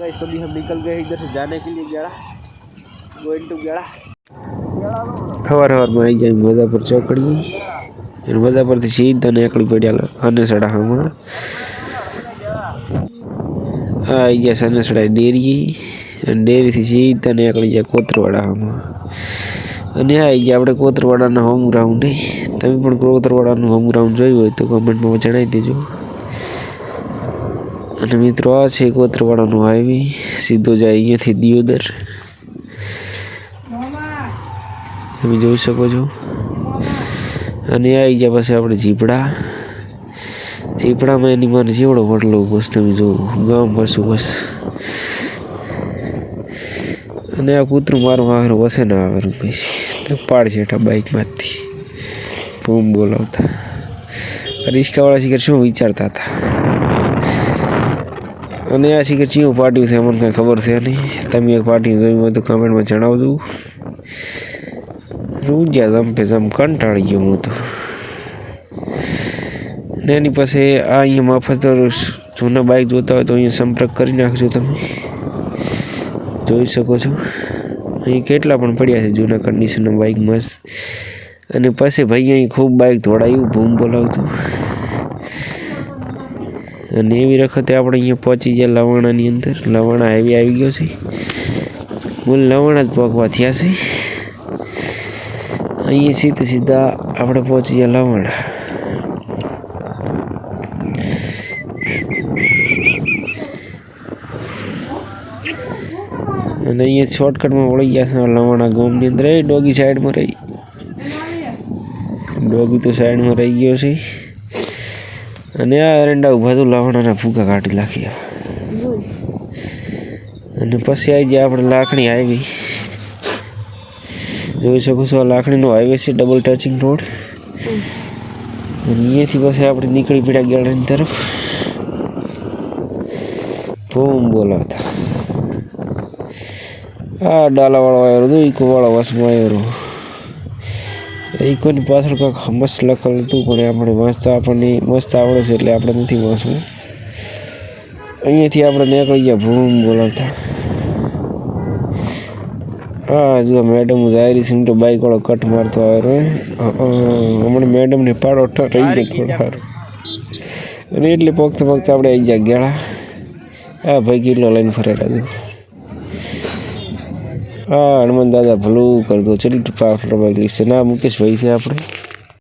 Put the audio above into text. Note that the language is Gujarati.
गाइस तो अभी हम निकल गए हैं इधर से जाने के लिए गेड़ा गोइंग टू गेड़ा સવાર સવારમાં આવી જાય મજાપુર ચોકડી અને મજાપુરથી સીધા નીકળી પડ્યા અનેસડા હામાં આ આવી ગયા સનેસડા ડેરી અને ડેરીથી સીધા નીકળી જાય કોતરવાડા હામાં અને આ આવી ગયા આપણે કોતરવાડાના હોમ ગ્રાઉન્ડ તમે પણ કોતરવાડાનું હોમ ગ્રાઉન્ડ જોયું હોય તો કમેન્ટમાં જણાવી દેજો અને મિત્રો આ છે કોતરવાડાનો હાઈવે. સીધો જાય અહીંયાથી દિયોદર. તમે જોઈ શકો છો. અને આવી ગયા પછી આપણે જીપડા. ચીપડામાં એની મારે જેવડો પડલો બસ, તમે જુઓ ગામ પાછું બસ. અને આ કૂતરું મારું વાહર વસે ના આવેલું પછી. પાડ છે બાઇકમાંથી બૂમ બોલાવતા. રિક્ષાવાળા શિખર શું વિચારતા હતા? અને આ શિખર ચીયું પાર્ટી છે મને કંઈ ખબર છે નહીં. તમે એક પાર્ટી જોયું હોય તો કમેન્ટમાં જણાવજો. રૂજ્યા જંપે જમ કંટાળી ગયો હું તો. ને એની પાસે આ અહીંયા મફત જૂના બાઇક જોતા હોય તો અહીંયા સંપર્ક કરી નાખજો તમે. જોઈ શકો છો. અહીં કેટલા પણ પડ્યા છે જૂના કન્ડિશનના બાઇક મસ્ત. અને પછી ભાઈ અહીં ખૂબ બાઇક ધોળાયું, બૂમ બોલાવતું. અને એવી વખતે આપણે અહીંયા પહોંચી ગયા લવાણાની અંદર. લવાણા હાઈવે આવી ગયો છે. બોલ, લવાણા જ પગવા થયા છે. અહીંયા સીધા સીધા આપણે પહોંચી ગયા લવાણા. અને અહીંયા શોર્ટકટમાં વળી ગયા છે લવાણા ગામની અંદર. એ ડોગી સાઈડમાં રહી. ડોગી તો સાઈડમાં રહી ગયો છે. અને આ એરંડા ઊભા તો લાવણાના ફૂકા કાઢી નાખ્યા. અને પછી આવી જાય આપણે લાકડી આવી. જોઈ શકો છો આ લાકડીનો હાઈવે છે ડબલ ટચિંગ રોડ અને અહીંયાથી પછી આપણે નીકળી પડ્યા ગેળાની તરફ. ભૂમ બોલાવતા. આ ડાલાવાળો આવ્યો હતો ઈકોવાળો વસમાં આવ્યો ઇકોની પાછળ કંઈક મસ્ત લખેલ હતું પણ આપણે વાંચતા આપણને મસ્ત આવડે છે એટલે આપણે નથી વાંચવું. અહીંયાથી આપણે નીકળી ગયા ભૂમ બોલાવતા. હા જો મેડમ જાહેરી છે તો બાઇકવાળો કટ મારતો આવ્યો હમણાં મેડમને પાડો રહી ગયો થોડો સારું અને એટલે પોગતા પોગતા આપણે આવી ગયા ગેળા. હા ભાઈ કેટલો લઈને ફરેલા જો. હા હનુમાન દાદા ભલું કરતો ચલી પાફર છે. ના મુકેશભાઈ છે આપણે.